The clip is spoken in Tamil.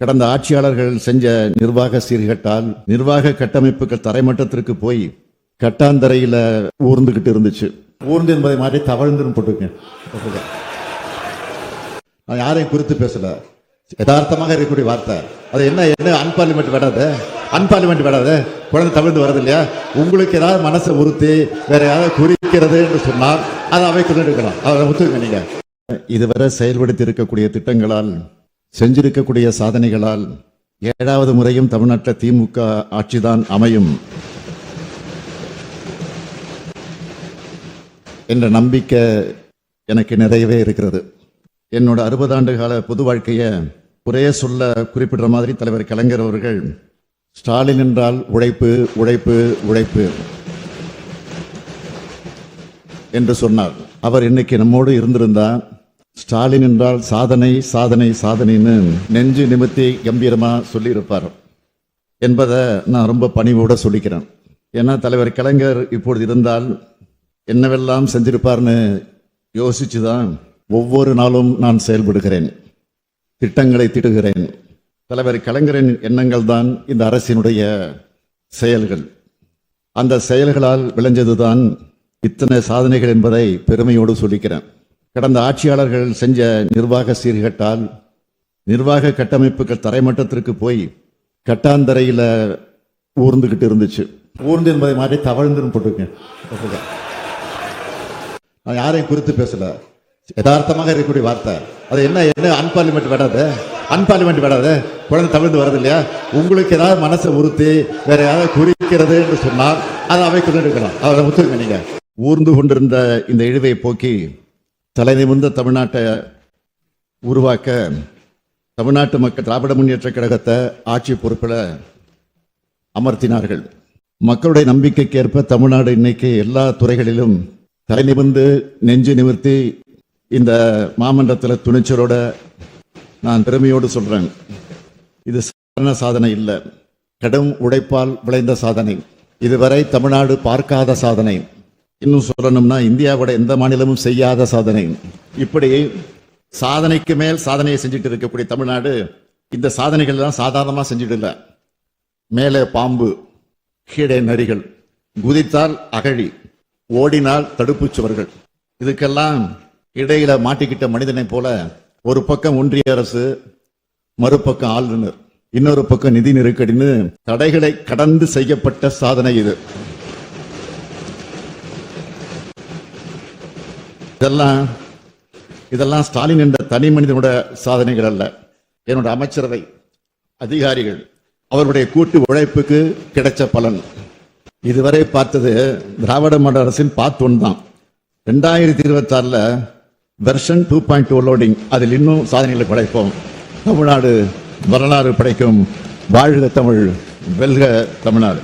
கடந்த ஆட்சியாளர்கள் செஞ்ச நிர்வாக சீர்கட்டால் நிர்வாக கட்டமைப்புகள் தரைமட்டத்திற்கு போய் கட்டாந்தரையில ஊர்ந்துகிட்டு இருந்துச்சு. ஊர்ந்து என்பதை மாற்றி தவழ்ந்துன்னு போட்டுருக்கேன். நான் யாரையும் குறித்து பேசல. யதார்த்தமாக இருக்கக்கூடிய வார்த்தை. அது என்ன என்ன அன்பார்லிமெண்ட் விடாது அன்பார்லிமெண்ட் விடாது குழந்தை தவிழ்ந்து வர்றது இல்லையா? உங்களுக்கு ஏதாவது மனசை உறுத்தி வேற ஏதாவது குறிக்கிறது என்று சொன்னால் அதை அவை கொண்டிருக்கலாம் அதை ஒத்துக்கங்க நீங்க. இதுவரை செயல்படுத்தி இருக்கக்கூடிய திட்டங்களால் செஞ்சிருக்கக்கூடிய சாதனைகளால் ஏழாவது முறையும் தமிழ்நாட்டில் திமுக ஆட்சிதான் அமையும் என்ற நம்பிக்கை எனக்கு நிறையவே இருக்கிறது. என்னோட அறுபது ஆண்டு கால பொது வாழ்க்கையை ஒரே சொல்ல குறிப்பிடுற மாதிரி தலைவர் கலைஞர் அவர்கள் ஸ்டாலின் என்றால் உழைப்பு உழைப்பு உழைப்பு என்று சொன்னார். அவர் இன்னைக்கு நம்மோடு இருந்திருந்தால் ஸ்டாலின் என்றால் சாதனை சாதனை சாதனைன்னு நெஞ்சு நிமித்தி கம்பீரமாக சொல்லியிருப்பார் என்பதை நான் ரொம்ப பணிவோட சொல்லிக்கிறேன். ஏன்னா தலைவர் கலைஞர் இப்பொழுது இருந்தால் என்னவெல்லாம் செஞ்சிருப்பார்னு யோசிச்சு தான் ஒவ்வொரு நாளும் நான் செயல்படுகிறேன் திட்டங்களை திடுகிறேன். தலைவர் கலைஞரின் எண்ணங்கள் தான் இந்த அரசினுடைய செயல்கள். அந்த செயல்களால் விளைஞ்சதுதான் இத்தனை சாதனைகள் என்பதை பெருமையோடு சொல்லிக்கிறேன். கடந்த ஆட்சியாளர்கள் செஞ்ச நிர்வாக சீர்கட்டால் நிர்வாக கட்டமைப்புகள் தரைமட்டத்திற்கு போய் கட்டாந்தரையில் ஊர்ந்துகிட்டு இருந்துச்சு. ஊர்ந்து என்பதை மாற்றி தவழ்ந்துன்னு போட்டிருக்கேன். நான் யாரையும் குறித்து பேசல. யதார்த்தமாக இருக்கக்கூடிய வார்த்தை. அது என்ன என்ன அன்பார்லிமெண்ட் வேடாது அன்பார்லிமெண்ட் வேடாது குழந்தை தவிர்த்து வர்றது இல்லையா? உங்களுக்கு ஏதாவது மனசை உறுத்தி வேற ஏதாவது குறிக்கிறது என்று சொன்னால் அதை அவை கொண்டிருக்கலாம் அதை ஒத்துக்குங்க நீங்க. ஊர்ந்து கொண்டிருந்த இந்த இழிவை போக்கி தலை நிமிர்ந்த தமிழ்நாட்டை உருவாக்க தமிழ்நாட்டு மக்கள் திராவிட முன்னேற்ற கழகத்தை ஆட்சி பொறுப்பில் அமர்த்தினார்கள். மக்களுடைய நம்பிக்கைக்கு ஏற்ப தமிழ்நாடு இன்னைக்கு எல்லா துறைகளிலும் தலை நிமிர்ந்து நெஞ்சு நிமிர்த்தி இந்த மாமன்றத்தில் துணிச்சலோட நான் பெருமையோடு சொல்கிறேன் இது சாதாரண சாதனை இல்லை. கடும் உழைப்பால் விளைந்த சாதனை. இதுவரை தமிழ்நாடு பார்க்காத சாதனை. இன்னும் சொல்லணும்னா இந்தியாவோட எந்த மாநிலமும் செய்யாத சாதனை. இப்படி சாதனைக்கு மேல் சாதனையை செஞ்சுட்டு இருக்கக்கூடிய தமிழ்நாடு இந்த சாதனைகள் எல்லாம் சாதாரணமாக செஞ்சுட்டு இல்லை மேலே பாம்பு கீழே நரிகள் குதித்தால் அகழி ஓடினால் தடுப்புச் சுவர்கள். இதுக்கெல்லாம் இடையில மாட்டிக்கிட்ட மனிதனை போல ஒரு பக்கம் ஒன்றிய அரசு மறுபக்கம் ஆளுநர் இன்னொரு பக்கம் நிதி நெருக்கடின்னு தடைகளை கடந்து செய்யப்பட்ட சாதனை இது. இதெல்லாம் இதெல்லாம் ஸ்டாலின் என்ற தனி மனிதனோட சாதனைகள் அல்ல. என்னோட அமைச்சரவை அதிகாரிகள் அவருடைய கூட்டு உழைப்புக்கு கிடைச்ச பலன். இதுவரை பார்த்தது திராவிட மாடல் அரசின் பார்ட் ஒன் தான். ரெண்டாயிரத்தி இருபத்தி ஆறுல version two point two loading. அதில் இன்னும் சாதனைகளை படைப்போம். தமிழ்நாடு வரலாறு படைக்கும் வாழ்க தமிழ் வெல்க தமிழ்நாடு.